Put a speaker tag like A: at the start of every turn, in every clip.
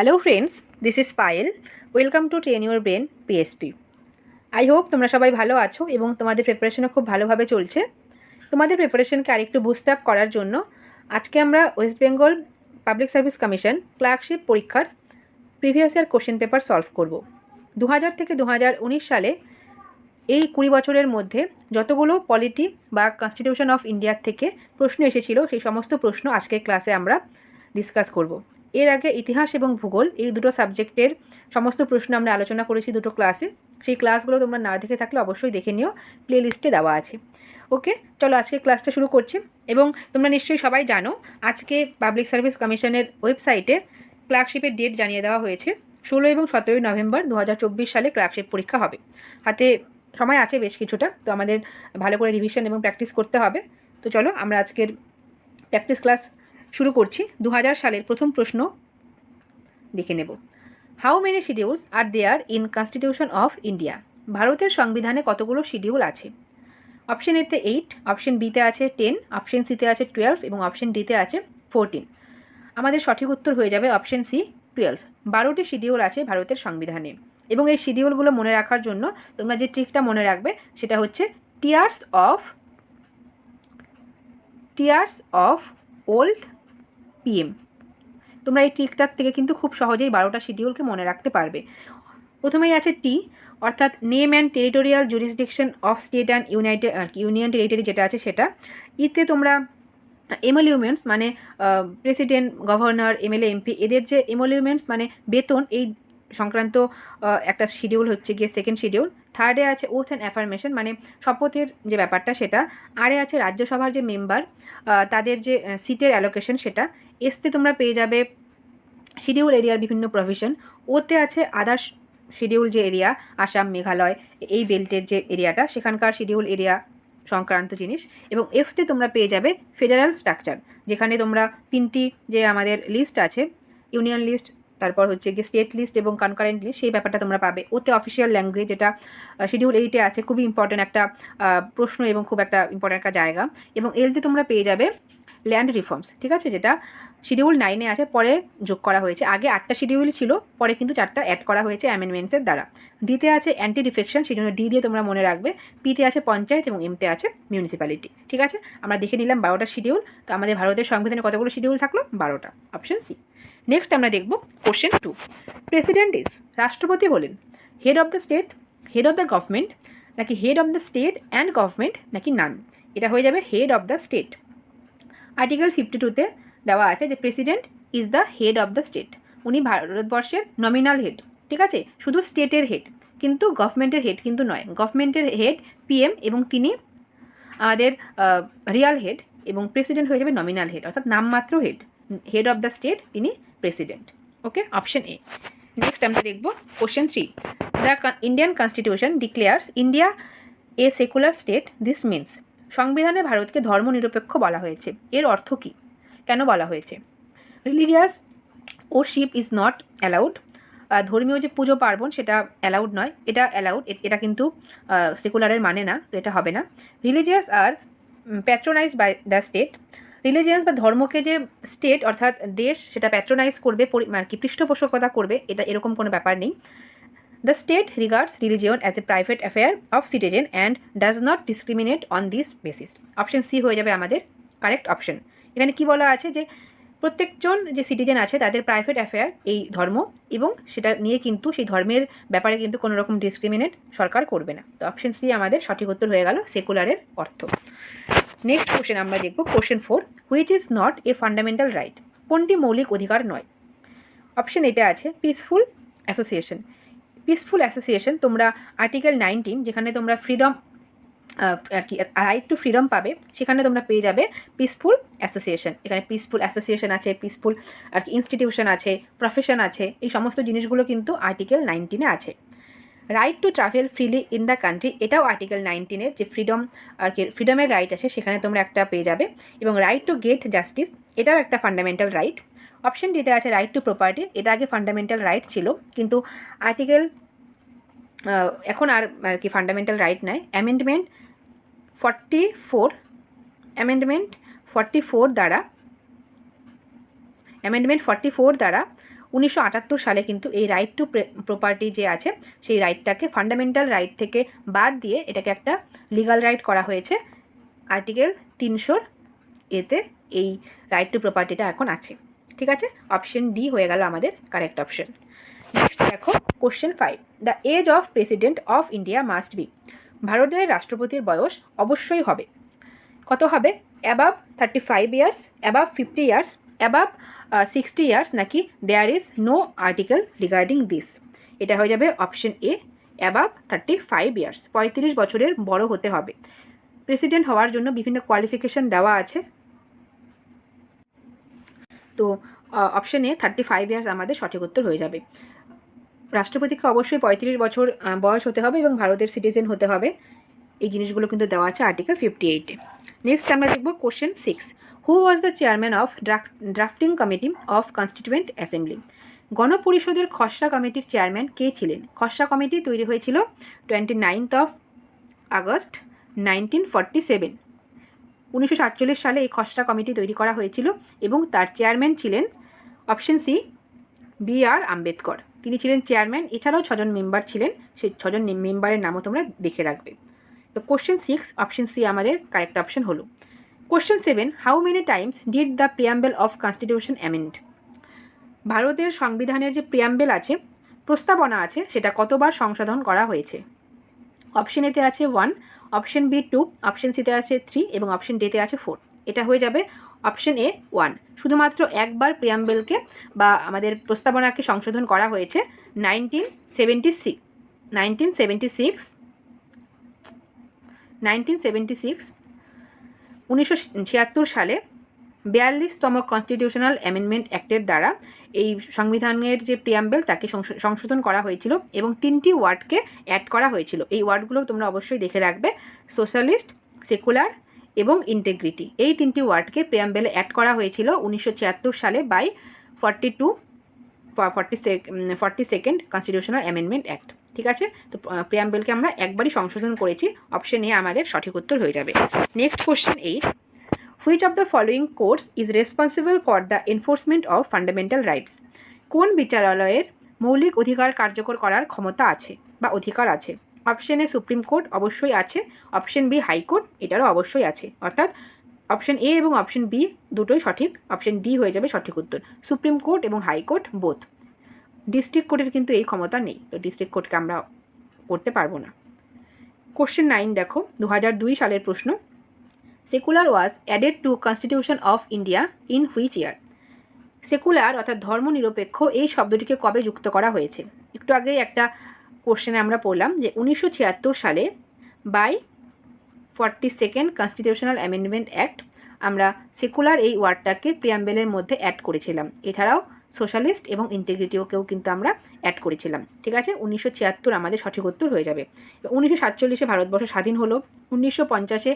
A: Hello friends this is Payel welcome to train your brain PSP I hope তোমরা সবাই ভালো আছো এবং তোমাদের প্রিপারেশনও খুব ভালোভাবে চলছে। তোমাদের প্রিপারেশনকে আরেকটু বুস্ট আপ করার জন্য আজকে আমরা West Bengal public service commission clerkship পরীক্ষার previous year question paper solve করব। দু হাজার থেকে দু হাজার উনিশ সালে এই কুড়ি বছরের মধ্যে যতগুলো পলিটি বা কনস্টিটিউশন অফ ইন্ডিয়ার থেকে প্রশ্ন এসেছিল, সেই সমস্ত প্রশ্ন আজকের ক্লাসে আমরা ডিসকাস করব। এর আগে ইতিহাস এবং ভূগোল, এই দুটো সাবজেক্টের সমস্ত প্রশ্ন আমরা আলোচনা করেছি দুটো ক্লাসে সেই ক্লাসগুলো তোমরা না দেখে থাকলে অবশ্যই দেখে নিও প্লে লিস্টে দেওয়া আছে। ওকে চলো আজকে ক্লাসটা শুরু করছি এবং তোমরা নিশ্চয়ই সবাই জানো, আজকে পাবলিক সার্ভিস কমিশনের ওয়েবসাইটে ক্লার্কশিপের ডেট জানিয়ে দেওয়া হয়েছে। ষোলো এবং সতেরোই নভেম্বর দু হাজার চব্বিশ সালে ক্লার্কশিপ পরীক্ষা হবে। হাতে সময় আছে বেশ কিছুটা, তো আমাদের ভালো করে রিভিশন এবং প্র্যাকটিস করতে হবে। তো চলো আমরা আজকের প্র্যাকটিস ক্লাস শুরু করছি দু হাজার সালের প্রথম প্রশ্ন দেখে নেব। How many schedules are there in constitution of India ভারতের সংবিধানে কতগুলো শিডিউল আছে? অপশন এতে এইট অপশন বিতে আছে টেন অপশন সিতে আছে টুয়েলভ এবং অপশন ডিতে আছে ফোরটিন আমাদের সঠিক উত্তর হয়ে যাবে অপশন সি টুয়েলভ বারোটি শিডিউল আছে ভারতের সংবিধানে এবং এই শিডিউলগুলো মনে রাখার জন্য তোমরা যে ট্রিকটা মনে রাখবে সেটা হচ্ছে tears of tears of old PM তোমরা এই ট্রিকটার থেকে কিন্তু খুব সহজেই বারোটা শিডিউলকে মনে রাখতে পারবে। প্রথমেই আছে টি অর্থাৎ name and territorial jurisdiction of state and united union territory যেটা আছে সেটা। ইতে তোমরা এমলিউমেন্টস মানে প্রেসিডেন্ট গভর্নর এমএলএ এমপি এদের যে এমলিউমেন্টস মানে বেতন, এই সংক্রান্ত একটা শিডিউল হচ্ছে গিয়ে সেকেন্ড শিডিউল থার্ডে আছে ওথ অ্যান্ড অ্যাফার্মেশন মানে শপথের যে ব্যাপারটা সেটা। আরে আছে রাজ্যসভার যে মেম্বার তাদের যে সিটের অ্যালোকেশন সেটা। এসতে তোমরা পেয়ে যাবে শিডিউল এরিয়ার বিভিন্ন প্রভিশন ওতে আছে আদার্স শিডিউল যে এরিয়া আসাম, মেঘালয়, এই বেল্টের যে এরিয়াটা সেখানকার শিডিউল এরিয়া সংক্রান্ত জিনিস। এবং এফতে তোমরা পেয়ে যাবে ফেডারাল স্ট্রাকচার যেখানে তোমরা তিনটি যে আমাদের লিস্ট আছে ইউনিয়ন লিস্ট তারপর হচ্ছে গিয়ে স্টেট লিস্ট এবং কনকারেন্ট লিস্ট সেই ব্যাপারটা তোমরা পাবে। ওতে অফিসিয়াল ল্যাঙ্গুয়েজ যেটা শিডিউল এইটে আছে, খুবই ইম্পর্ট্যান্ট একটা প্রশ্ন এবং খুব একটা ইম্পর্ট্যান্ট একটা জায়গা। এবং এলতে তোমরা পেয়ে যাবে ল্যান্ড রিফর্মস ঠিক আছে? যেটা শিডিউল নাইনে আছে, পরে যোগ করা হয়েছে। আগে আটটা শিডিউল ছিল, পরে কিন্তু চারটা অ্যাড করা হয়েছে অ্যামেন্ডমেন্টসের দ্বারা। ডিতে আছে অ্যান্টি ডিফেকশন সেই জন্য ডি দিয়ে তোমরা মনে রাখবে। পিতে আছে পঞ্চায়েত এবং এমতে আছে মিউনিসিপ্যালিটি ঠিক আছে? আমরা দেখে নিলাম বারোটা শিডিউল তো আমাদের ভারতের সংবিধানে কতগুলো শিডিউল থাকল? বারোটা অপশন সি নেক্সট আমরা দেখব কোশ্চেন টু প্রেসিডেন্ট ইজ রাষ্ট্রপতি হলেন head of the state head of the government নাকি head of the state and government নাকি নান এটা হয়ে যাবে head of the state article fifty টুতে দেওয়া আছে যে president is the head of the state উনি ভারতবর্ষের নমিনাল হেড ঠিক আছে? শুধু স্টেটের হেড কিন্তু গভর্নমেন্টের হেড কিন্তু নয়। গভর্নমেন্টের হেড পিএম এবং তিনি আমাদের রিয়াল হেড এবং প্রেসিডেন্ট হয়ে যাবে নমিনাল হেড অর্থাৎ নামমাত্র head head of the state তিনি president okay option A next আমরা দেখব question three the Indian constitution declares India a secular state this means সংবিধানে ভারতকে ধর্মনিরপেক্ষ বলা হয়েছে। এর অর্থ কী? কেন বলা হয়েছে? Religious worship is not allowed ধর্মীয় যে পুজো পার্বণ সেটা অ্যালাউড নয়। এটা অ্যালাউড এটা কিন্তু সেকুলারের মানে না এটা হবে না। Religious are patronise by the state religious বা ধর্মকে যে স্টেট অর্থাৎ দেশ, সেটা প্যাট্রোনাইজ করবে আর কি, পৃষ্ঠপোষকতা করবে, এটা এরকম কোনো ব্যাপার নেই। The state regards religion as a private affair of citizen and does not discriminate on this basis option C হয়ে যাবে আমাদের কারেক্ট অপশন এখানে কি বলা আছে যে, প্রত্যেকজন যে সিটিজেন আছে, তাদের প্রাইভেট অ্যাফেয়ার এই ধর্ম এবং সেটা নিয়ে কিন্তু সেই ধর্মের ব্যাপারে কিন্তু কোনো রকম ডিসক্রিমিনেট সরকার করবে না। তো অপশন সি আমাদের সঠিক উত্তর হয়ে গেল সেকুলারের অর্থ। নেক্সট কোশ্চেন আমরা দেখব question four which is not a fundamental right কোনটি মৌলিক অধিকার নয়? অপশন এটা আছে পিসফুল অ্যাসোসিয়েশন পিসফুল অ্যাসোসিয়েশন তোমরা আর্টিকেল নাইনটিন যেখানে তোমরা ফ্রিডম আর কি রাইট টু ফ্রিডম পাবে, সেখানে তোমরা পেয়ে যাবে পিসফুল অ্যাসোসিয়েশন এখানে পিসফুল অ্যাসোসিয়েশন আছে পিসফুল আর কি ইনস্টিটিউশন আছে প্রফেশন আছে, এই সমস্ত জিনিসগুলো কিন্তু আর্টিকেল নাইনটিনে আছে। Right to travel freely in the country এটাও আর্টিকেল নাইনটিনের যে ফ্রিডম আর কি ফ্রিডমের রাইট আছে, সেখানে তোমরা একটা পেয়ে যাবে। এবং রাইট টু গেট জাস্টিস এটাও একটা ফান্ডামেন্টাল রাইট অপশন ডিতে আছে রাইট টু প্রপার্টি এটা আগে ফান্ডামেন্টাল রাইট ছিল, কিন্তু আর্টিকেল এখন আর আর কি ফান্ডামেন্টাল রাইট নাই। Amendment forty four amendment forty four দ্বারা অ্যামেন্ডমেন্ট ফর্টি ফোর দ্বারা উনিশশো আটাত্তর সালে কিন্তু এই রাইট টু প্রপার্টি যে আছে, সেই রাইটটাকে ফান্ডামেন্টাল রাইট থেকে বাদ দিয়ে এটাকে একটা লিগাল রাইট করা হয়েছে। আর্টিকেল তিনশোর এতে এই রাইট টু প্রপার্টিটা এখন আছে। ঠিক আছে? অপশন ডি হয়ে গেল আমাদের কারেক্ট অপশন নেক্সট দেখো question five the age of president of India must be ভারতের রাষ্ট্রপতির বয়স অবশ্যই হবে। কত হবে? Above thirty five years above fifty years above sixty years নাকি there is no article regarding this এটা হয়ে যাবে option A above thirty five years পঁয়ত্রিশ বছরের বড় হতে হবে। প্রেসিডেন্ট হওয়ার জন্য বিভিন্ন কোয়ালিফিকেশন দেওয়া আছে। তো অপশানে থার্টি ফাইভ ইয়ার্স আমাদের সঠিক উত্তর হয়ে যাবে। রাষ্ট্রপতিকে অবশ্যই পঁয়ত্রিশ বছর বয়স হতে হবে এবং ভারতের সিটিজেন হতে হবে। এই জিনিসগুলো কিন্তু দেওয়া আছে আর্টিকেল ফিফটি এইটে নেক্সট আমরা দেখব question six who was the chairman of drafting committee of constituent assembly গণপরিষদের খসড়া কমিটির চেয়ারম্যান কে ছিলেন? খসড়া কমিটি তৈরি হয়েছিল twenty ninth of August nineteen forty seven উনিশশো সাতচল্লিশ সালে এই খসড়া কমিটি তৈরি করা হয়েছিল এবং তার চেয়ারম্যান ছিলেন option C B R Ambedkar. তিনি ছিলেন চেয়ারম্যান, এছাড়াও ছজন মেম্বার ছিলেন। সেই ছজন মেম্বারের নামও তোমরা দেখে রাখবে। তো কোশ্চেন সিক্স অপশন সি আমাদের কারেক্ট অপশন হলো। Question seven how many times did the preamble of constitution amend ভারতের সংবিধানের যে প্রিয়াম্বেল আছে, প্রস্তাবনা আছে, সেটা কতবার সংশোধন করা হয়েছে? অপশন এতে আছে one option B two, option সিতে আছে থ্রি এবং অপশন ডেতে আছে ফোর। এটা হয়ে যাবে অপশন এ ওয়ান। শুধুমাত্র একবার প্রিয়াম্বেলকে বা আমাদের প্রস্তাবনাকে সংশোধন করা হয়েছে nineteen seventy six nineteen seventy six nineteen seventy six উনিশশো ছিয়াত্তর সালে বিয়াল্লিশতম কনস্টিটিউশনাল অ্যামেন্ডমেন্ট অ্যাক্টের দ্বারা এই সংবিধানের যে প্রিয়াম্বেল তাকে সংশোধন করা হয়েছিল এবং তিনটি ওয়ার্ডকে অ্যাড করা হয়েছিল। এই ওয়ার্ডগুলো তোমরা অবশ্যই দেখে রাখবে। সোশ্যালিস্ট সেকুলার এবং ইন্টেগ্রিটি এই তিনটি ওয়ার্ডকে প্রিয়াম্বেলে অ্যাড করা হয়েছিল উনিশশো ছিয়াত্তর সালে by forty two forty forty second constitutional amendment act ঠিক আছে? তো প্রিয়াম্বেলকে আমরা একবারই সংশোধন করেছি। অপশন এ আমাদের সঠিক উত্তর হয়ে যাবে। Next question eight which of the following court is responsible for the enforcement of fundamental rights কোন বিচারালয়ের মৌলিক অধিকার কার্যকর করার ক্ষমতা আছে বা অধিকার আছে? অপশন এ সুপ্রিম কোর্ট অবশ্যই আছে। অপশন বি হাইকোর্ট এটারও অবশ্যই আছে। অর্থাৎ অপশন এ এবং অপশন বি দুটোই সঠিক। অপশন ডি হয়ে যাবে সঠিক উত্তর। সুপ্রিম কোর্ট এবং হাইকোর্ট বোথ ডিস্ট্রিক্ট কোর্টের কিন্তু এই ক্ষমতা নেই। তো ডিস্ট্রিক্ট কোর্টকে আমরা করতে পারব না। কোশ্চেন নাইন দেখো। দু সালের প্রশ্ন। Secular was added to constitution of India in which year secular অর্থাৎ ধর্মনিরপেক্ষ, এই শব্দটিকে কবে যুক্ত করা হয়েছে? একটু আগেই একটা কোশ্চেনে আমরা পড়লাম যে উনিশশো ছিয়াত্তর সালে by forty second constitutional amendment act আমরা সেকুলার এই ওয়ার্ডটাকে প্রিয়াম্বেলের মধ্যে অ্যাড করেছিলাম। এছাড়াও সোশ্যালিস্ট এবং ইন্টিগ্রিটিওকেও কিন্তু আমরা অ্যাড করেছিলাম। ঠিক আছে? উনিশশো ছিয়াত্তর আমাদের সঠিক উত্তর হয়ে যাবে। উনিশশো সাতচল্লিশে ভারতবর্ষ স্বাধীন হলো, উনিশশো পঞ্চাশে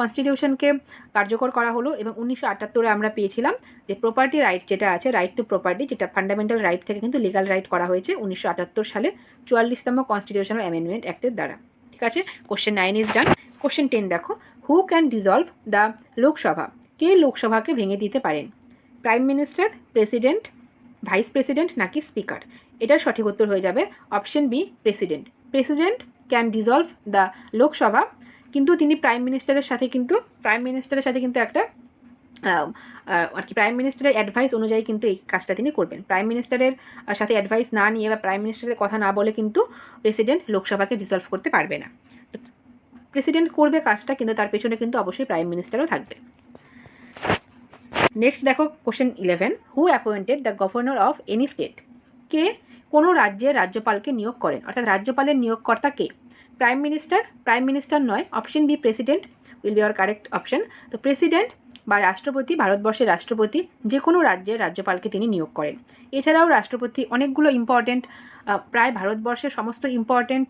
A: কনস্টিটিউশনকে কার্যকর করা হলো এবং উনিশশো আটাত্তরে আমরা পেয়েছিলাম যে প্রপার্টি রাইট যেটা আছে রাইট টু প্রপার্টি যেটা ফান্ডামেন্টাল রাইট থেকে কিন্তু লিগাল রাইট করা হয়েছে উনিশশো আটাত্তর সালে চুয়াল্লিশতম কনস্টিটিউশনাল অ্যামেন্ডমেন্ট অ্যাক্টের দ্বারা। ঠিক আছে? Question nine is done question ten দেখো। Who can dissolve the Lok Sabha? কে লোকসভাকে ভেঙে দিতে পারেন? Prime minister president vice president নাকি স্পিকার এটার সঠিক উত্তর হয়ে যাবে option B president president can dissolve the Lok Sabha কিন্তু তিনি প্রাইম মিনিস্টারের সাথে কিন্তু প্রাইম মিনিস্টারের সাথে কিন্তু একটা আর কি প্রাইম মিনিস্টারের অ্যাডভাইস অনুযায়ী কিন্তু এই কাজটা তিনি করবেন। প্রাইম মিনিস্টারের সাথে অ্যাডভাইস না নিয়ে বা প্রাইম মিনিস্টারের কথা না বলে কিন্তু প্রেসিডেন্ট লোকসভাকে ডিজলভ করতে পারবে না। প্রেসিডেন্ট করবে কাজটা কিন্তু তার পেছনে কিন্তু অবশ্যই প্রাইম মিনিস্টারও থাকবে। নেক্সট দেখো question eleven who appointed the governor of any state কে? কোনো রাজ্যের রাজ্যপালকে নিয়োগ করেন? অর্থাৎ রাজ্যপালের নিয়োগকর্তা কে? প্রাইম মিনিস্টার প্রাইম মিনিস্টার নয় option B president will be our correct option তো প্রেসিডেন্ট বা রাষ্ট্রপতি, ভারতবর্ষের রাষ্ট্রপতি, যে কোনো রাজ্যের রাজ্যপালকে তিনি নিয়োগ করেন। এছাড়াও রাষ্ট্রপতি অনেকগুলো ইম্পর্ট্যান্ট প্রায় ভারতবর্ষের সমস্ত ইম্পর্ট্যান্ট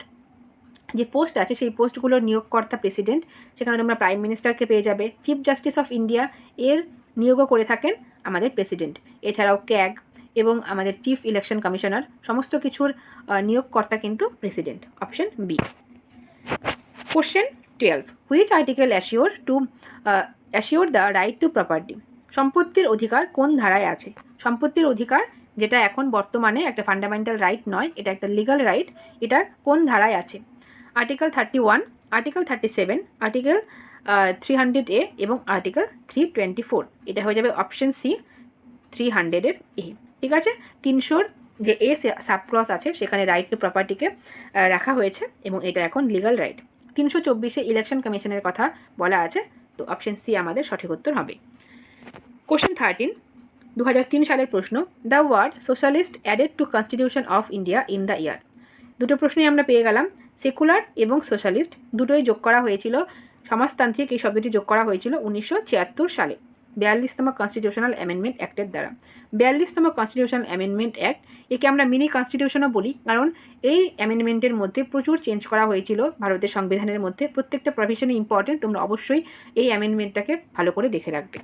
A: যে পোস্ট আছে, সেই পোস্টগুলোর নিয়োগকর্তা প্রেসিডেন্ট সেখানে তোমরা প্রাইম মিনিস্টারকে পেয়ে যাবে। চিফ জাস্টিস অফ ইন্ডিয়া এর নিয়োগও করে থাকেন আমাদের প্রেসিডেন্ট এছাড়াও ক্যাগ এবং আমাদের চিফ ইলেকশন কমিশনার সমস্ত কিছুর নিয়োগকর্তা কিন্তু president option B question twelve which article assure to assure the right to property সম্পত্তির অধিকার কোন ধারায় আছে? সম্পত্তির অধিকার যেটা এখন বর্তমানে একটা ফান্ডামেন্টাল রাইট নয়, এটা একটা লিগাল রাইট এটা কোন ধারায় আছে? Article thirty one article thirty seven article three hundred A এবং আর্টিকেল থ্রি টোয়েন্টি ফোর এটা হয়ে যাবে অপশন সি থ্রি হান্ড্রেডের এ ঠিক আছে? তিনশোর যে এ সাবক্লস আছে, সেখানে রাইট টু প্রপার্টিকে রাখা হয়েছে এবং এটা এখন লিগাল রাইট তিনশো চব্বিশে ইলেকশন কমিশনের কথা বলা আছে, তো অপশন সি আমাদের সঠিক উত্তর হবে। কোশ্চেন থার্টিন দু হাজার তিন সালের প্রশ্ন the word socialist added to constitution of India in the year দুটো প্রশ্নই আমরা পেয়ে গেলাম সেকুলার এবং সোশ্যালিস্ট দুটোই যোগ করা হয়েছিল, সমাজতান্ত্রিক এই শব্দটি যোগ করা হয়েছিল উনিশশো ছিয়াত্তর সালে, বিয়াল্লিশতম কনস্টিটিউশনাল অ্যামেন্ডমেন্ট অ্যাক্টের দ্বারা। বিয়াল্লিশতম কনস্টিটিউশনাল অ্যামেন্ডমেন্ট অ্যাক্ট একে আমরা মিনি কনস্টিটিউশনও বলি, কারণ এই অ্যামেন্ডমেন্টের মধ্যে প্রচুর চেঞ্জ করা হয়েছিল ভারতের সংবিধানের মধ্যে। প্রত্যেকটা প্রভিশনই ইম্পর্টেন্ট তোমরা অবশ্যই এই অ্যামেন্ডমেন্টটাকে ভালো করে দেখে রাখবে।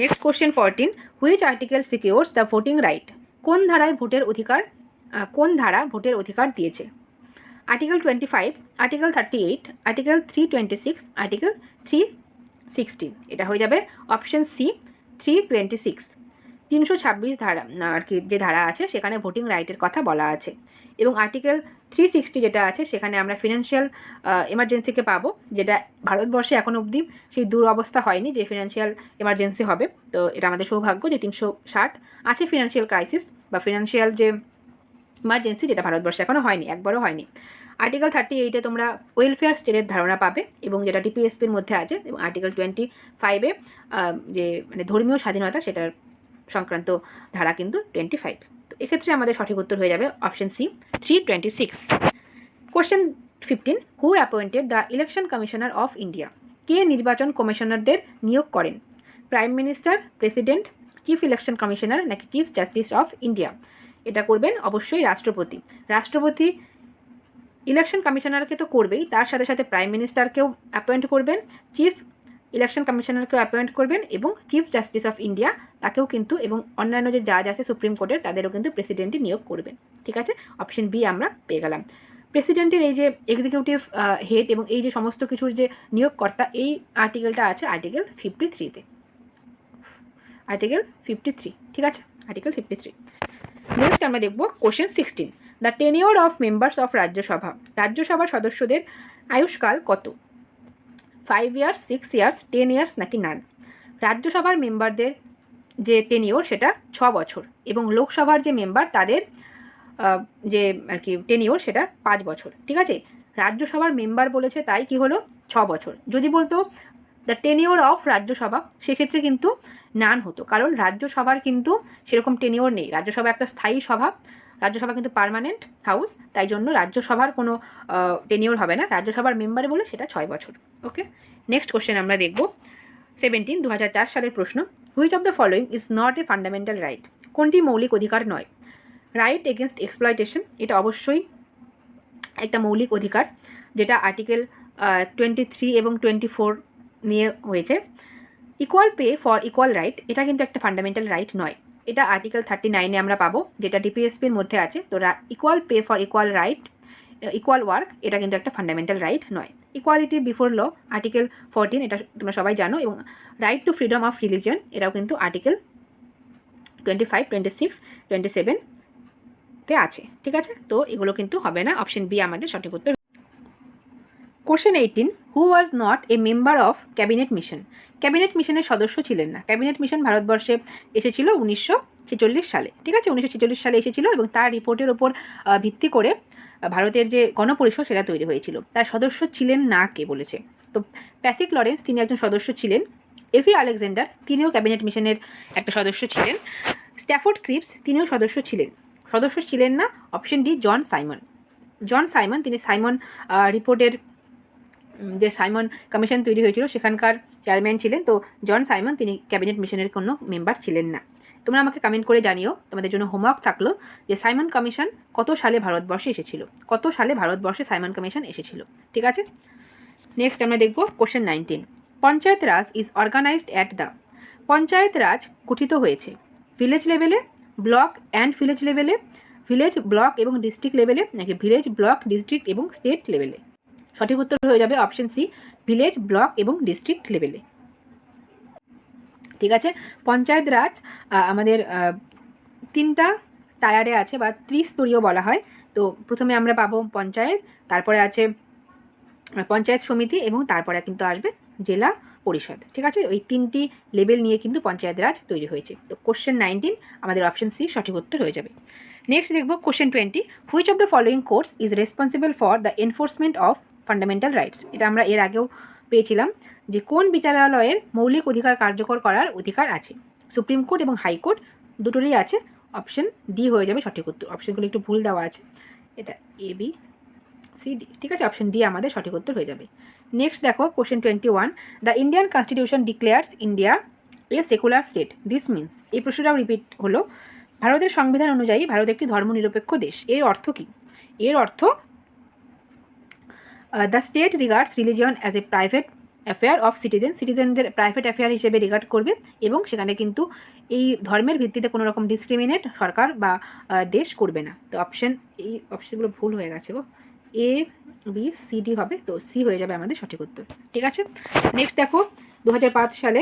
A: Next question fourteen which article secures the voting right কোন ধারায় ভোটের অধিকার কোন ধারা ভোটের অধিকার দিয়েছে? Article twenty five article thirty eight article three twenty six article three sixteen এটা হয়ে যাবে option C three twenty six তিনশো ছাব্বিশ ধারা আর কি যে ধারা আছে, সেখানে ভোটিং রাইটের কথা বলা আছে। এবং আর্টিকেল থ্রি সিক্সটি যেটা আছে, সেখানে আমরা ফিনান্সিয়াল এমার্জেন্সিকে পাবো, যেটা ভারতবর্ষে এখন অবধি সেই দুরবস্থা হয়নি যে ফিনান্সিয়াল এমার্জেন্সি হবে। তো এটা আমাদের সৌভাগ্য যে তিনশো ষাট আছে ফিনান্সিয়াল ক্রাইসিস বা ফিনান্সিয়াল যে ইমার্জেন্সি যেটা ভারতবর্ষে এখনও হয়নি, একবারও হয়নি। আর্টিকেল থার্টি এইটে তোমরা ওয়েলফেয়ার স্টেটের ধারণা পাবে এবং যেটা ডিপিএসপির মধ্যে আছে এবং আর্টিকেল টোয়েন্টি ফাইভে যে মানে ধর্মীয় স্বাধীনতা, সেটার সংক্রান্ত ধারা কিন্তু টোয়েন্টি ফাইভ তো এক্ষেত্রে আমাদের সঠিক উত্তর হয়ে যাবে option C three twenty six question fifteen who appointed the election commissioner of India কে নির্বাচন কমিশনারদের নিয়োগ করেন? Prime minister president chief election commissioner নাকি চিফ জাস্টিস অফ ইন্ডিয়া এটা করবেন অবশ্যই রাষ্ট্রপতি। রাষ্ট্রপতি ইলেকশন কমিশনারকে তো করবেই, তার সাথে সাথে প্রাইম মিনিস্টারকেও অ্যাপয়েন্ট করবেন। চিফ ইলেকশন কমিশনারকেও অ্যাপয়েন্ট করবেন এবং চিফ জাস্টিস অফ ইন্ডিয়া তাকেও কিন্তু এবং অন্যান্য যে জাজ আছে সুপ্রিম কোর্টের তাদেরও কিন্তু প্রেসিডেন্টই নিয়োগ করবেন। ঠিক আছে? অপশন বি আমরা পেয়ে গেলাম। প্রেসিডেন্টের এই যে এক্সিকিউটিভ হেড এবং এই যে সমস্ত কিছুর যে নিয়োগকর্তা, এই আর্টিকেলটা আছে আর্টিকেল ফিফটি থ্রিতে আর্টিকেল ফিফটি থ্রি ঠিক আছে? আর্টিকেল ফিফটি থ্রি নেক্সট আমরা দেখব question sixteen the tenure of members of Rajya Sabha রাজ্যসভার সদস্যদের আয়ুষ্কাল কত? Five years six years ten years নাকি নান রাজ্যসভার মেম্বারদের যে টেনিওর সেটা ছ বছর এবং লোকসভার যে মেম্বার তাদের যে আর কি টেনিওর সেটা পাঁচ বছর। ঠিক আছে? রাজ্যসভার মেম্বার বলেছে তাই কি হলো? ছ বছর। যদি বলতো দ্য টেনিওর অফ রাজ্যসভা, সেক্ষেত্রে কিন্তু নান হতো। কারণ রাজ্যসভার কিন্তু সেরকম টেনিওর নেই। রাজ্যসভা একটা স্থায়ী সভা রাজ্যসভা কিন্তু পার্মানেন্ট হাউস তাই জন্য রাজ্যসভার কোনো টেনিওর হবে না। রাজ্যসভার মেম্বারে বলে সেটা ছয় বছর। ওকে নেক্সট কোশ্চেন আমরা দেখব। সেভেন্টিন দু হাজার চার সালের প্রশ্ন। Which of the following is not a fundamental right কোনটি মৌলিক অধিকার নয়? রাইট এগেনস্ট এক্সপ্লয়টেশন এটা অবশ্যই একটা মৌলিক অধিকার, যেটা আর্টিকেল টোয়েন্টি থ্রি এবং টোয়েন্টি ফোর নিয়ে হয়েছে। Equal pay for equal right এটা কিন্তু একটা ফান্ডামেন্টাল রাইট নয়। এটা আর্টিকেল থার্টি নাইনে আমরা পাবো, যেটা ডিপিএসপির মধ্যে আছে। তো equal pay for equal right equal work এটা কিন্তু একটা ফান্ডামেন্টাল রাইট নয়। Equality before law article fourteen এটা তোমরা সবাই জানো, এবং right to freedom of religion এটাও কিন্তু article twenty five twenty six twenty seven তে আছে। ঠিক আছে? তো এগুলো কিন্তু হবে না। অপশন বি আমাদের সঠিক উত্তর question eighteen who was not a member of cabinet mission cabinet মিশনের সদস্য ছিলেন না। ক্যাবিনেট মিশন ভারতবর্ষে এসেছিল উনিশশো ছেচল্লিশ সালে। ঠিক আছে? উনিশশো ছেচল্লিশ সালে এসেছিল এবং তার রিপোর্টের ওপর ভিত্তি করে ভারতের যে গণপরিষদ সেটা তৈরি হয়েছিল। তার সদস্য ছিলেন না কে বলেছে? তো প্যাথিক লরেন্স তিনি একজন সদস্য ছিলেন। এভি আলেকজান্ডার তিনিও ক্যাবিনেট মিশনের একটা সদস্য ছিলেন। স্ট্যাফোর্ড ক্রিপস তিনিও সদস্য ছিলেন। সদস্য ছিলেন না option D John Simon. John Simon, তিনি সাইমন রিপোর্টের যে সাইমন কমিশন তৈরি হয়েছিল, সেখানকার চেয়ারম্যান ছিলেন, তো জন সাইমন তিনি ক্যাবিনেট মিশনের কোনো মেম্বার ছিলেন না। তোমরা আমাকে কমেন্ট করে জানিও, তোমাদের জন্য হোমওয়ার্ক থাকল যে সাইমন কমিশন কত সালে ভারতবর্ষে এসেছিল? কত সালে ভারতবর্ষে সাইমন কমিশন এসেছিল? ঠিক আছে? নেক্সট আমরা দেখব question nineteen panchayat raj is organized at the panchayat raj গঠিত হয়েছে ভিলেজ লেভেলে ব্লক অ্যান্ড ভিলেজ লেভেলে ভিলেজ ব্লক এবং ডিস্ট্রিক্ট লেভেলে নাকি ভিলেজ ব্লক ডিস্ট্রিক্ট এবং স্টেট লেভেলে সঠিক উত্তর হয়ে যাবে অপশন সি ভিলেজ ব্লক এবং ডিস্ট্রিক্ট লেভেলে ঠিক আছে? পঞ্চায়েত রাজ আমাদের তিনটা টায়ারে আছে বা ত্রিস্তরীয় বলা হয়। তো প্রথমে আমরা পাবো পঞ্চায়েত, তারপরে আছে পঞ্চায়েত সমিতি এবং তারপরে কিন্তু আসবে জেলা পরিষদ। ঠিক আছে? ওই তিনটি লেভেল নিয়ে কিন্তু পঞ্চায়েত রাজ তৈরি হয়েছে। তো কোশ্চেন নাইনটিন আমাদের অপশন সি সঠিক উত্তর হয়ে যাবে। নেক্সট দেখব question twenty which of the following courts is responsible for the enforcement of fundamental rights এটা আমরা এর আগেও পেয়েছিলাম, যে কোন বিচারালয়ের মৌলিক অধিকার কার্যকর করার অধিকার আছে। সুপ্রিম কোর্ট এবং হাইকোর্ট দুটোরই আছে অপশন ডি হয়ে যাবে সঠিক উত্তর। অপশনগুলো একটু ভুল দেওয়া আছে। এটা এ বি সি ডি ঠিক আছে? অপশন ডি আমাদের সঠিক উত্তর হয়ে যাবে। নেক্সট দেখো question twenty one the Indian constitution declares India a secular state this means এই প্রশ্নটাও রিপিট হলো, ভারতের সংবিধান অনুযায়ী ভারত একটি ধর্মনিরপেক্ষ দেশ। এর অর্থ কী? এর অর্থ the state regards religion as a private affair of citizen সিটিজেনদের private affair হিসেবে রিগার্ড করবে এবং সেখানে কিন্তু এই ধর্মের ভিত্তিতে কোনো রকম ডিসক্রিমিনেট সরকার বা দেশ করবে না। তো অপশন এই অপশনগুলো ভুল হয়ে গেছে গো। এ বি সি ডি হবে। তো সি হয়ে যাবে আমাদের সঠিক উত্তর। ঠিক আছে? নেক্সট দেখো দু হাজার পাঁচ সালে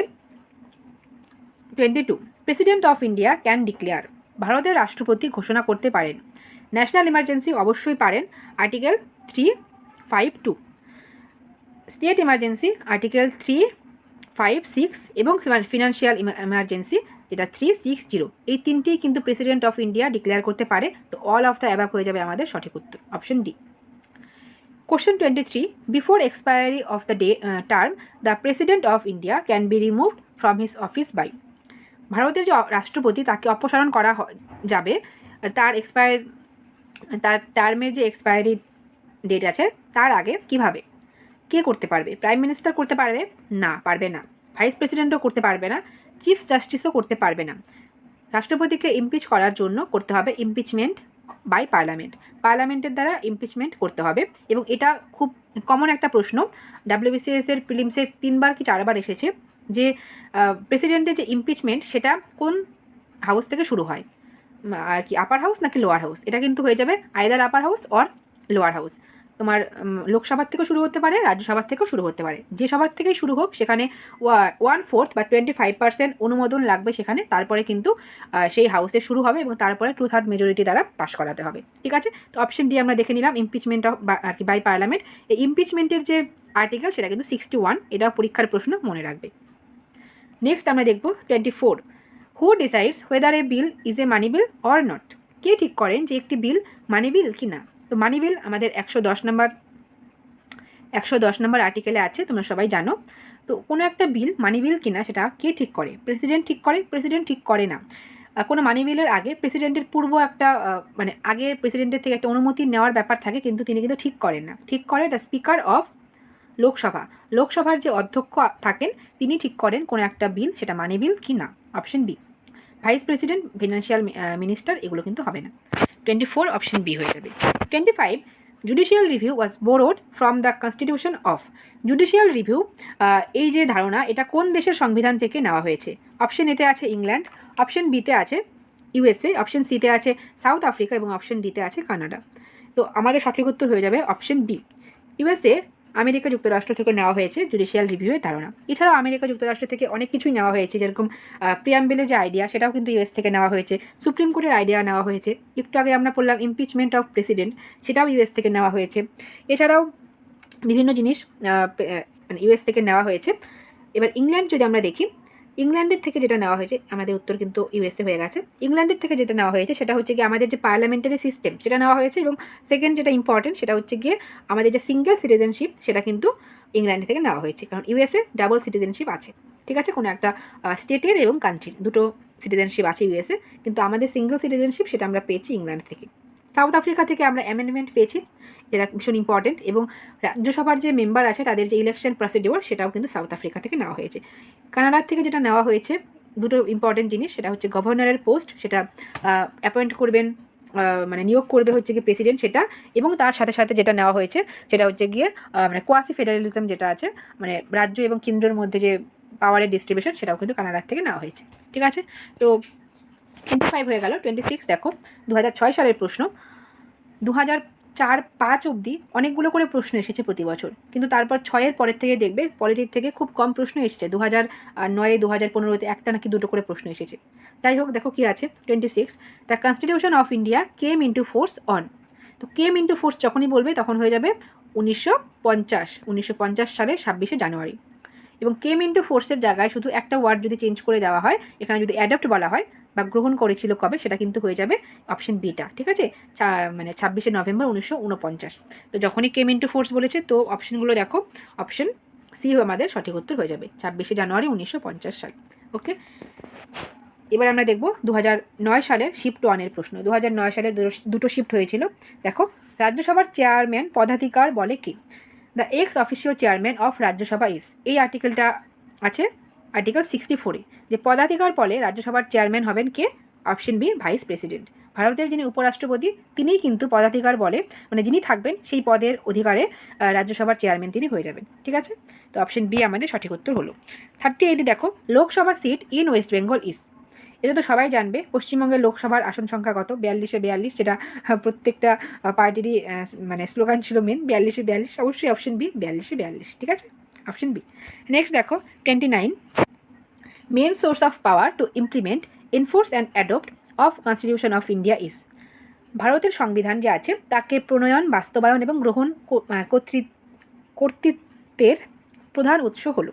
A: twenty two president of India can declare ভারতের রাষ্ট্রপতি ঘোষণা করতে পারেন। ন্যাশনাল ইমার্জেন্সি অবশ্যই পারেন। Article three five two. State emergency, article three, five, six এবং ফিনান্সিয়াল ইমার্জেন্সি, যেটা থ্রি, সিক্স, জিরো। এই তিনটেই কিন্তু প্রেসিডেন্ট অফ ইন্ডিয়া ডিক্লেয়ার করতে পারে। তো অল অফ দ্য অ্যাবাভ হয়ে যাবে আমাদের সঠিক উত্তর, option D. Question twenty three, before expiry of the day term, the president of India can be removed from his office by. ভারতের যে রাষ্ট্রপতি, তাকে অপসারণ করা যাবে। তার এক্সপায়ার, তার টার্মের যে এক্সপায়ারি ডেট আছে, তার আগে কীভাবে? কে করতে পারবে? প্রাইম মিনিস্টার করতে পারবে? না পারবে না। ভাইস প্রেসিডেন্টও করতে পারবে না। চিফ জাস্টিসও করতে পারবে না। রাষ্ট্রপতিকে ইমপিচ করার জন্য করতে হবে ইমপিচমেন্ট বাই পার্লামেন্ট পার্লামেন্টের দ্বারা ইমপিচমেন্ট করতে হবে। এবং এটা খুব কমন একটা প্রশ্ন। ডাব্লিউবিসিএস এর প্রিলিমসে তিনবার কি চারবার এসেছে যে প্রেসিডেন্টের যে ইমপিচমেন্ট সেটা কোন হাউস থেকে শুরু হয়? আর কি আপার হাউস নাকি লোয়ার হাউস এটা কিন্তু হয়ে যাবে either upper house or lower house তোমার লোকসভার থেকেও শুরু হতে পারে, রাজ্যসভার থেকেও শুরু হতে পারে। যে সভার থেকেই শুরু হোক, সেখানে ওয়ান ফোর্থ বা টোয়েন্টি ফাইভ পার্সেন্ট অনুমোদন লাগবে সেখানে, তারপরে কিন্তু সেই হাউসে শুরু হবে এবং তারপরে টু থার্ড মেজরিটি দ্বারা পাশ করাতে হবে। ঠিক আছে? তো অপশন ডি আমরা দেখে নিলাম ইমপিচমেন্ট অফ আর কি বাই পার্লামেন্ট এই ইমপিচমেন্টের যে আর্টিকেল সেটা কিন্তু সিক্সটি ওয়ান এটাও পরীক্ষার প্রশ্ন মনে রাখবে। নেক্সট আমরা দেখব twenty four who decides whether a bill is a money bill or not কে ঠিক করেন যে একটি বিল মানি বিল কি না তো মানি বিল আমাদের একশো দশ নম্বর একশো দশ নম্বর আর্টিকেলে আছে, তোমরা সবাই জানো। তো কোনো একটা বিল মানি বিল কিনা সেটা কে ঠিক করে? প্রেসিডেন্ট ঠিক করে প্রেসিডেন্ট ঠিক করে না। কোনো মানি বিলের আগে প্রেসিডেন্টের পূর্ব একটা মানে আগে প্রেসিডেন্টের থেকে একটা অনুমতি নেওয়ার ব্যাপার থাকে, কিন্তু তিনি কিন্তু ঠিক করেন না। ঠিক করে দ্য স্পিকার অফ লোকসভা লোকসভার যে অধ্যক্ষ থাকেন, তিনি ঠিক করেন কোনো একটা বিল সেটা মানি বিল কি না option B vice president financial minister এগুলো কিন্তু হবে না। টোয়েন্টি ফোর অপশন বি হয়ে যাবে। Twenty five judicial review was borrowed from the constitution of judicial review এই যে ধারণা, এটা কোন দেশের সংবিধান থেকে নেওয়া হয়েছে? অপশন এতে আছে ইংল্যান্ড, অপশন বিতে আছে ইউএসএ অপশন সিতে আছে সাউথ আফ্রিকা এবং অপশন ডিতে আছে কানাডা। তো আমাদের সঠিক উত্তর হয়ে যাবে অপশন বি ইউএসএ আমেরিকা যুক্তরাষ্ট্র থেকে নেওয়া হয়েছে জুডিশিয়াল রিভিউয়ের ধারণা। এছাড়াও আমেরিকা যুক্তরাষ্ট্র থেকে অনেক কিছুই নেওয়া হয়েছে, যেরকম প্রিয়াম্বেলের যে আইডিয়া, সেটাও কিন্তু ইউএস থেকে নেওয়া হয়েছে। সুপ্রিম কোর্টের আইডিয়া নেওয়া হয়েছে। একটু আগে আমরা পড়লাম ইমপিচমেন্ট অফ প্রেসিডেন্ট সেটাও ইউএস থেকে নেওয়া হয়েছে। এছাড়াও বিভিন্ন জিনিস মানে ইউএস থেকে নেওয়া হয়েছে। এবার ইংল্যান্ড যদি আমরা দেখি ইংল্যান্ডের থেকে যেটা নেওয়া হয়েছে, আমাদের উত্তর কিন্তু ইউএসএ হয়ে গেছে। ইংল্যান্ডের থেকে যেটা নেওয়া হয়েছে, সেটা হচ্ছে গিয়ে আমাদের যে পার্লামেন্টারি সিস্টেম সেটা নেওয়া হয়েছে এবং সেকেন্ড যেটা ইম্পর্টেন্ট সেটা হচ্ছে গিয়ে আমাদের যে সিঙ্গেল সিটিজেনশিপ সেটা কিন্তু ইংল্যান্ড থেকে নেওয়া হয়েছে। কারণ ইউএসএ ডাবল সিটিজেনশিপ আছে। ঠিক আছে? কোনো একটা স্টেটের এবং কান্ট্রির দুটো সিটিজেনশিপ আছে ইউএসএ কিন্তু আমাদের সিঙ্গেল সিটিজেনশিপ সেটা আমরা পেয়েছি ইংল্যান্ড থেকে। সাউথ আফ্রিকা থেকে আমরা অ্যামেন্ডমেন্ট পেয়েছি। যেটা ভীষণ ইম্পর্টেন্ট এবং রাজ্যসভার যে মেম্বার আছে, তাদের যে ইলেকশন প্রসিডিওর সেটাও কিন্তু সাউথ আফ্রিকা থেকে নেওয়া হয়েছে। কানাডার থেকে যেটা নেওয়া হয়েছে, দুটো ইম্পর্টেন্ট জিনিস, সেটা হচ্ছে গভর্নরের পোস্ট সেটা অ্যাপয়েন্ট করবেন মানে নিয়োগ করবে হচ্ছে গিয়ে প্রেসিডেন্ট সেটা, এবং তার সাথে সাথে যেটা নেওয়া হয়েছে, সেটা হচ্ছে গিয়ে মানে কোয়াসি ফেডারেলিজম যেটা আছে মানে রাজ্য এবং কেন্দ্রের মধ্যে যে পাওয়ারের ডিস্ট্রিবিউশন সেটাও কিন্তু কানাডার থেকে নেওয়া হয়েছে। ঠিক আছে? তো টোয়েন্টি ফাইভ হয়ে গেল টোয়েন্টি সিক্স দেখো দু হাজার ছয় সালের প্রশ্ন। দু হাজার চার পাঁচ অবধি অনেকগুলো করে প্রশ্ন এসেছে প্রতি বছর। কিন্তু তারপর ছয়ের পরের থেকে দেখবে পলিটিক থেকে খুব কম প্রশ্ন এসেছে। দু হাজার নয়ে দু হাজার পনেরোতে একটা নাকি দুটো করে প্রশ্ন এসেছে। যাই হোক, দেখো কী আছে twenty six the constitution of India came into force on তো কেম ইন্টু ফোর্স যখনই বলবে তখন হয়ে যাবে উনিশশো পঞ্চাশ উনিশশো পঞ্চাশ সালের ছাব্বিশে জানুয়ারি। এবং কেম ইন্টু ফোর্সের জায়গায় শুধু একটা ওয়ার্ড যদি চেঞ্জ করে দেওয়া হয়, এখানে যদি অ্যাডপ্ট বলা হয় বা গ্রহণ করেছিল কবে, সেটা কিন্তু হয়ে যাবে অপশন বিটা ঠিক আছে? মানে ছাব্বিশে নভেম্বর উনিশশো উনপঞ্চাশ। তো যখনই কেম ইন্টু ফোর্স বলেছে, তো অপশনগুলো দেখো অপশন সি আমাদের সঠিক উত্তর হয়ে যাবে, ছাব্বিশে জানুয়ারি উনিশশো পঞ্চাশ সাল ওকে এবার আমরা দেখব দু সালের শিফট ওয়ানের প্রশ্ন দু সালের দুটো- দুটো শিফট হয়েছিল, দেখো, রাজ্যসভার চেয়ারম্যান পদাধিকার বলে কি? The ex officio chairman of Rajya Sabha is এই আর্টিকেলটা আছে আর্টিকেল সিক্সটি ফোরে যে পদাধিকার বলে রাজ্যসভার চেয়ারম্যান হবেন কে? Option B, vice president. ভারতের যিনি উপরাষ্ট্রপতি, তিনিই কিন্তু পদাধিকার বলে মানে যিনি থাকবেন, সেই পদের অধিকারে রাজ্যসভার চেয়ারম্যান তিনি হয়ে যাবেন। ঠিক আছে? তো অপশন বি আমাদের সঠিক উত্তর হলো। থার্টি এইটি দেখো, Lok Sabha seat in West Bengal is এটা তো সবাই জানবে, পশ্চিমবঙ্গের লোকসভার আসন সংখ্যা কত? বিয়াল্লিশে বিয়াল্লিশ, যেটা প্রত্যেকটা পার্টিরই মানে স্লোগান ছিল মেন বিয়াল্লিশে বিয়াল্লিশ, অবশ্যই অপশন বি বিয়াল্লিশে বিয়াল্লিশ। ঠিক আছে? অপশন বি নেক্সট দেখো twenty nine main source of power to implement enforce and adopt of constitution of India is ভারতের সংবিধান যে আছে তাকে প্রণয়ন বাস্তবায়ন এবং গ্রহণ কর্তৃ- কর্তৃত্বের প্রধান উৎস হলো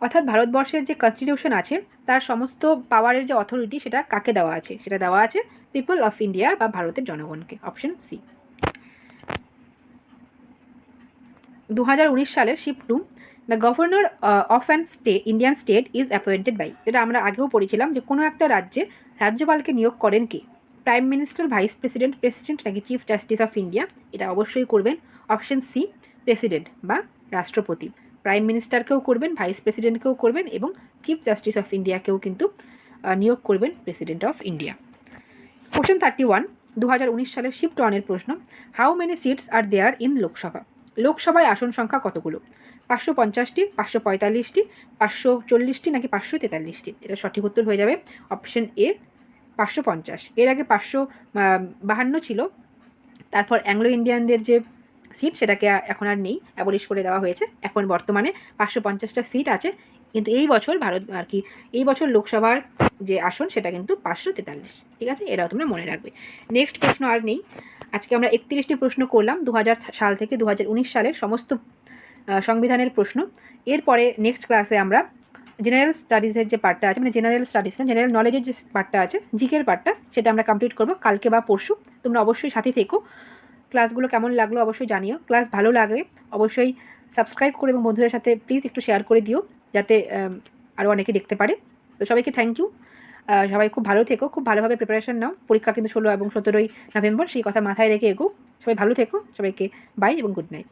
A: অর্থাৎ ভারতবর্ষের যে কনস্টিটিউশন আছে তার সমস্ত পাওয়ারের যে অথরিটি সেটা কাকে দেওয়া আছে সেটা দেওয়া আছে পিপল অফ ইন্ডিয়া বা ভারতের জনগণকে অপশন সি দু সালের ship two the governor of and stay Indian state is appointed by যেটা আমরা আগেও পড়েছিলাম যে কোনো একটা রাজ্যে রাজ্যপালকে নিয়োগ করেন কি? Prime minister vice president president নাকি চিফ জাস্টিস অফ ইন্ডিয়া এটা অবশ্যই করবেন। অপশন সি প্রেসিডেন্ট বা রাষ্ট্রপতি। প্রাইম মিনিস্টারকেও করবেন ভাইস প্রেসিডেন্টকেও করবেন এবং চিফ জাস্টিস অফ ইন্ডিয়াকেও কিন্তু নিয়োগ করবেন president of India question thirty one দু হাজার উনিশ সালের শিফট ওয়ানের প্রশ্ন how many seats are there in Lok Sabha লোকসভায় আসন সংখ্যা কতগুলো? পাঁচশো পঞ্চাশটি, পাঁচশো পঁয়তাল্লিশটি, পাঁচশো চল্লিশটি নাকি পাঁচশো তেতাল্লিশটি? এটা সঠিক উত্তর হয়ে যাবে অপশন এ, পাঁচশো পঞ্চাশ। এর আগে পাঁচশো বাহান্ন ছিল। তারপর অ্যাংলো ইন্ডিয়ানদের যে সিট, সেটাকে এখন আর নেই অ্যাবলিশ করে দেওয়া হয়েছে। এখন বর্তমানে পাঁচশো পঞ্চাশটা সিট আছে। কিন্তু এই বছর ভারত, আর কি, এই বছর লোকসভার যে আসন, সেটা কিন্তু পাঁচশো তেতাল্লিশ। ঠিক আছে? এটাও তোমরা মনে রাখবে। নেক্সট প্রশ্ন আর নেই। আজকে আমরা একত্রিশটি প্রশ্ন করলাম। দু হাজার সাল থেকে দু হাজার উনিশ সালের সমস্ত সংবিধানের প্রশ্ন। এরপরে নেক্সট ক্লাসে আমরা জেনারেল স্টাডিজের যে পার্টটা আছে মানে জেনারেল স্টাডিজ না জেনারেল নলেজের যে পার্টটা আছে জিকের পার্টটা সেটা আমরা কমপ্লিট করব কালকে বা পরশু। তোমরা অবশ্যই সাথে থেকো। ক্লাসগুলো কেমন লাগল অবশ্যই জানিও। ক্লাস ভালো লাগলে অবশ্যই সাবস্ক্রাইব করে এবং বন্ধুদের সাথে প্লিজ একটু শেয়ার করে দিও, যাতে আরও অনেকে দেখতে পারে। তো সবাইকে থ্যাংক ইউ সবাই খুব ভালো থেকো, খুব ভালোভাবে প্রিপারেশন নাও। পরীক্ষা কিন্তু ষোলো এবং সতেরোই নভেম্বর, সেই কথা মাথায় রেখে এগো। সবাই ভালো থেকো। সবাইকে বাই এবং গুড নাইট